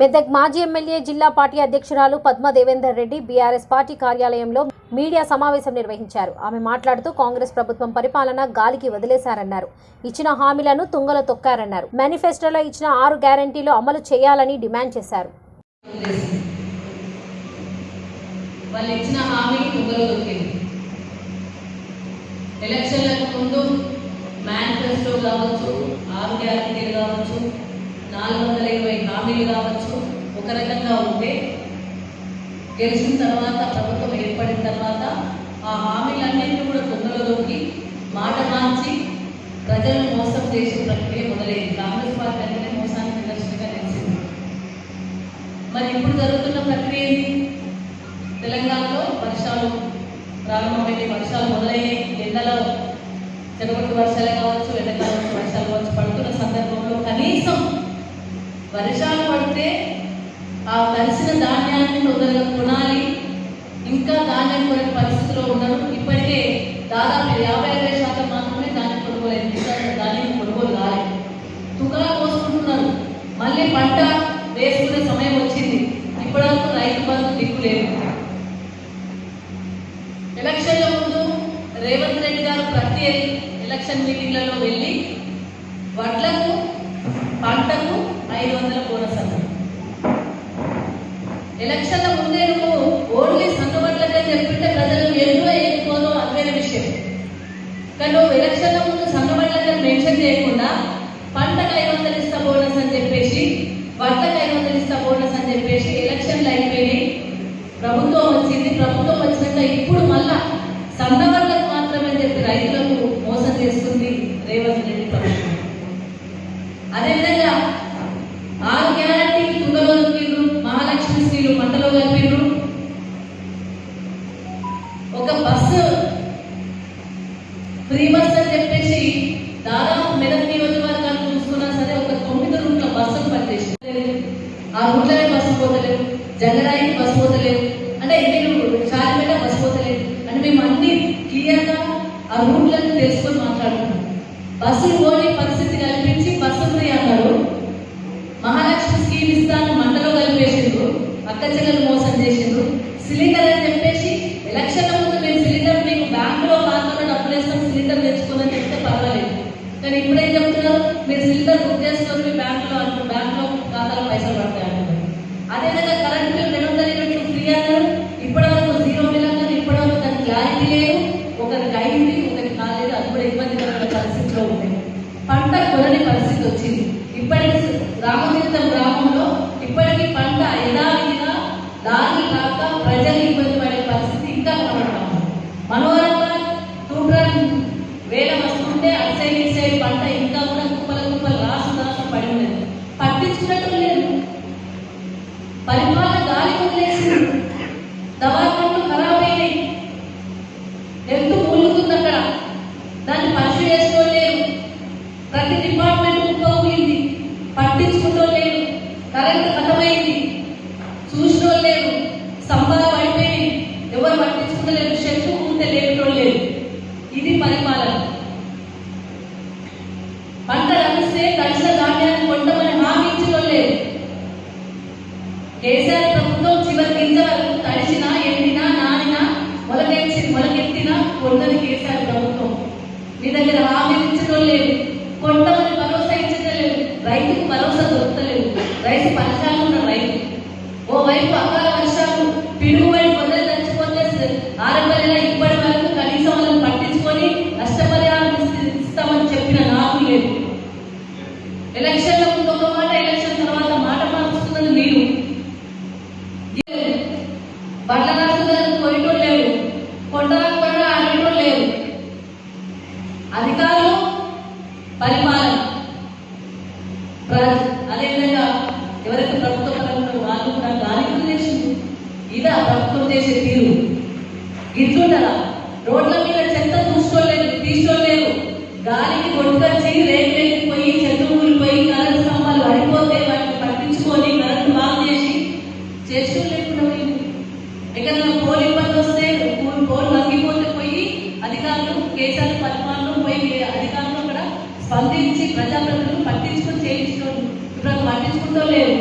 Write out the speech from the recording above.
మెదక్ మాజీ ఎమ్మెల్యే జిల్లా పార్టీ అధ్యక్షురాలు పద్మ దేవేందర్ రెడ్డి బీఆర్ఎస్ పార్టీ కార్యాలయంలో మీడియా సమావేశం నిర్వహించారు. ఆమె మాట్లాడుతూ కాంగ్రెస్ ప్రభుత్వం పరిపాలన గాలికి వదిలేశారన్నారు. ఇచ్చిన హామీలను తుంగలో తొక్కారన్నారు. మేనిఫెస్టోలో ఇచ్చిన ఆరు గ్యారంటీలు అమలు చేయాలని డిమాండ్ చేశారు. వాళ్ళు ఇచ్చిన హామీ దొరికింది ఎలక్షన్లకు ముందు మేనిఫెస్టో కావచ్చు ఆరు గ్యారంటీలు కావచ్చు నాలుగు వందల ఇరవై హామీలు కావచ్చు. ఒక రకంగా ఉంటే గెలిచిన తర్వాత ప్రభుత్వం ఏర్పడిన తర్వాత ఆ హామీలన్నింటినీ కూడా తొందరలోకి మాట మార్చి ప్రజలను మోసం చేసే ప్రక్రియ మొదలైంది. కాంగ్రెస్ పార్టీ అంటేనే మోసానికి నిదర్శనంగా నిలిచింది. మరి ఇప్పుడు జరుగుతున్న ప్రక్రియ ఏంటి? తెలంగాణలో వర్షాలు ప్రారంభమైన వర్షాలు మొదలైనవి ఎండలో చెడగొట్టు వర్షాలే కావచ్చు ఎండాకాలం వర్షాలు కావచ్చు వర్షాలు పడితే ఆ కలిసిన ధాన్యాన్ని తొందరగా కొనాలి. ఇంకా ధాన్యం కొనే పరిస్థితిలో ఉన్నారు ఇప్పటికే దాదాపు యాభై ఇరవై శాతం మాత్రమే ధాన్యం కొనుగోలేదు. ధాన్యం కొనుగోలు కాలేదు తుకాలు కోసుకుంటున్నారు. మళ్ళీ పంట వేసుకునే సమయం వచ్చింది. ఇప్పటివరకు రైతు బంధు దిక్కు లేదు. ఎలక్షన్ల ముందు రేవంత్ రెడ్డి గారు ప్రతి ఎలక్షన్ మీటింగ్లలో వెళ్ళి వడ్లకు పంటకు ఐదు వందల బోనస్ అన్నారు ఎలక్షన్ల ముందే నువ్వు ఓన్లీ ఆ రూట్లనే బస్సు పోతలేవు జంగరాయికి అంటే మీరు చారిపేట బస్సు అంటే మేము అన్ని క్లియర్గా ఆ రూట్లను తెలుసుకొని మాట్లాడుతున్నాం బస్సులు పోని పరిస్థితి కల్పించి బస్సు ఫ్రీ అన్నారు. మహాలక్ష్మి స్కీమ్ ఇస్తాను మండలో కలిపేసిండ్రు. అక్క చెల్లెలు మోసం చేసిండ్రు. సిలిండర్ ఇప్పుడేం చెప్తున్నారు మీరు సిలిండర్ బుక్ చేసుకొని మీ బ్యాంకులో అంటారు బ్యాంకులో ఖాతాలో పైసలు పడతాయి అదేవిధంగా కరెంట్ బిల్ రెండు వందల యూనిట్లు ఫ్రీ అన్నారు. ఇప్పటివరకు జీరో బిల్ అన్నారు. ఇప్పటివరకు దానికి క్లారిటీ లేదు. ఒకరికి అయింది ఒకరికి కాలేదు అది కూడా ఇబ్బందికరమైన పరిస్థితిలో ఉంది. పంట కొరని పరిస్థితి వచ్చింది. ఇప్పటికి రామతీర్థం గ్రామంలో ఇప్పటికీ పంట యథావిధిగా దారి కాక ప్రజలు ఇబ్బంది పడే పరిస్థితి ఇంకా కనబడతాం మనోరంగా టూట్రన్ వేల వస్తుంటే అటు పంట ఇంకా కూడా కుప్పల కుప్పలు రాసి రాసు పడి ఉన్నది. పట్టించుకున్నట్టు లేదు. పరిపాలన గాలి వదిలేసి దవాఖాన్లు ఖరాబ్ అయినాయి. ఎంత మూలుగుతుంది అక్కడ? దాన్ని పరిశీలి చేసుకోలేరు ప్రతి డిపార్ట్మెంట్ కుప్పకూలింది పట్టించుకుంటూ లేరు. కరెంట్ ఖతమైంది చూసిన లేరు. స్తంభాలు పడిపోయి ఎవరు పట్టించుకుంటలేరు శక్తి ఉంటే లేకుండా లేరు ఇది పరిపాలన పంట లభిస్తే తడిసిన ధాన్యాన్ని కొండమని హామీ ఇచ్చడం లేదు కేసీఆర్ ప్రభుత్వం చివరి గింజ వరకు తడిసిన ఎండిన నానిన మొలకెచ్చి మొలకెత్తిన కొండని కేసీఆర్ ప్రభుత్వం మీ దగ్గర హామీ ఇచ్చడం లేదు కొండమని భరోసా ఇచ్చడం లేదు రైతుకు భరోసా దొరకలేదు రైతు పరిశాలు ఉన్న రైతు ఓవైపు అకాల వర్షాలు పిడుగుపడి పొందలు చచ్చిపోతే ఆరంభంలో ఇప్పటి వరకు కనీసం వాళ్ళని పట్టించుకొని నష్టపరిహారం ఇస్త- ఇస్తామని చెప్పిన నాకు లేదు ఎలక్షన్ల ముందు ఒక మాట ఎలక్షన్ తర్వాత మాట మార్చుతున్నది మీరు బండ్ల రాష్ట్రాలకు పోయేటోళ్ళు లేరు కొండలకు కొండ ఆడేటోళ్ళు లేరు అధికారులు పరిపాలన. ప్ర- అదేవిధంగా ఎవరైతే ప్రభుత్వ పరంగా వాళ్ళు కూడా గాలికి ఇదా ప్రభుత్వం చేసే తీరు? ఇట్లుంటారా రోడ్ల మీద చెత్త చూసుకోలేదు తీసుకోలేరు. గాలికి కొట్టుకొచ్చి రేపు పోయి చెట్టు ఊరిపోయి కరెంటు స్తంభాలు పడిపోతే వాటిని పట్టించుకొని కరెంట్ బాగు చేసి చేస్తూ లేకుండా ఎక్కడైనా పోల్ ఇబ్బంది వస్తే పోల్- మగ్గిపోతే పోయి అధికారులు కేసీఆర్ పరిపాలన పోయి అధికారులు స్పందించి ప్రజాప్రతినిధులు పట్టించుకొని చేయించుకోండి ఇప్పుడు పట్టించుకుంటూ లేదు